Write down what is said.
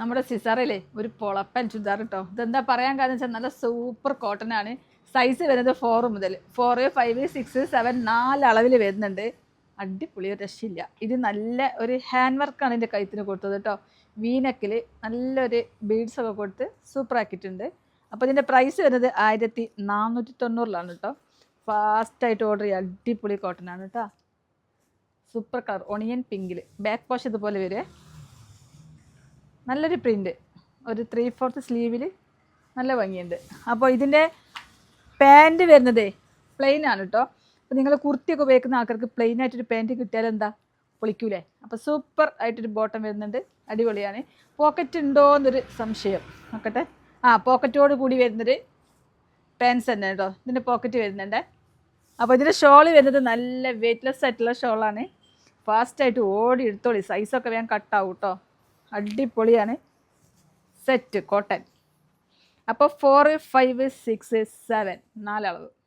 നമ്മുടെ സിസറിലെ ഒരു പൊളപ്പൻ ചുരിദാർ കേട്ടോ ഇതെന്താ പറയാൻ കാരണം വെച്ചാൽ നല്ല സൂപ്പർ കോട്ടൺ ആണ്. സൈസ് വരുന്നത് ഫോർ മുതൽ. ഫോർ ഫൈവ് സിക്സ് സെവൻ നാല് അളവിൽ വരുന്നുണ്ട്. അടിപൊളി രക്ഷയില്ല. ഇത് നല്ല ഒരു ഹാൻഡ് വർക്കാണ് ഇതിന്റെ കഴുത്തിന് കൊടുത്തത് കേട്ടോ വീനക്കിൽ നല്ലൊരു ബീഡ്സ് ഒക്കെ കൊടുത്ത് സൂപ്പർ ആക്കിയിട്ടുണ്ട്. അപ്പോൾ ഇതിന്റെ പ്രൈസ് വരുന്നത് ആയിരത്തി നാനൂറ്റി തൊണ്ണൂറിലാണ് കേട്ടോ ഫാസ്റ്റായിട്ട് ഓർഡർ ചെയ്യുക അടിപൊളി കോട്ടൺ ആണ് കേട്ടോ സൂപ്പർ കളർ ഒണിയൻ പിങ്കിൽ ബാക്ക് വാഷ് ഇതുപോലെ വരുവേ നല്ലൊരു പ്രിന്റ് ഒരു ത്രീ ഫോർത്ത് സ്ലീവിൽ നല്ല ഭംഗിയുണ്ട്. അപ്പോൾ ഇതിന്റെ പാന്റ് വരുന്നതേ പ്ലെയിൻ ആണ് കേട്ടോ അപ്പോൾ നിങ്ങൾ കുർത്തിയൊക്കെ ഉപയോഗിക്കുന്ന ആൾക്കാർക്ക് പ്ലെയിൻ ആയിട്ടൊരു പാന്റ് കിട്ടിയാൽ എന്താ? പൊളിക്കൂലേ. അപ്പോൾ സൂപ്പർ ആയിട്ടൊരു ബോട്ടം വരുന്നുണ്ട്. അടിപൊളിയാണ്. പോക്കറ്റ് ഉണ്ടോ എന്നൊരു സംശയം. നോക്കട്ടെ. ആ പോക്കറ്റോട് കൂടി വരുന്നൊരു പാൻസ് തന്നെ കേട്ടോ ഇതിന്റെ പോക്കറ്റ് വരുന്നുണ്ട്. അപ്പോൾ ഇതിന്റെ ഷോൾ വരുന്നത് നല്ല വെയ്റ്റ്ലെസ് ആയിട്ടുള്ള ഷോളാണ് ഫാസ്റ്റായിട്ട് ഓടി എടുത്തോളി. സൈസൊക്കെ വേഗം കട്ടാവും കേട്ടോ അടിപൊളിയാണ്. സെറ്റ് കോട്ടൺ അപ്പോൾ ഫോർ ഫൈവ് സിക്സ് സെവൻ നാലളവ്.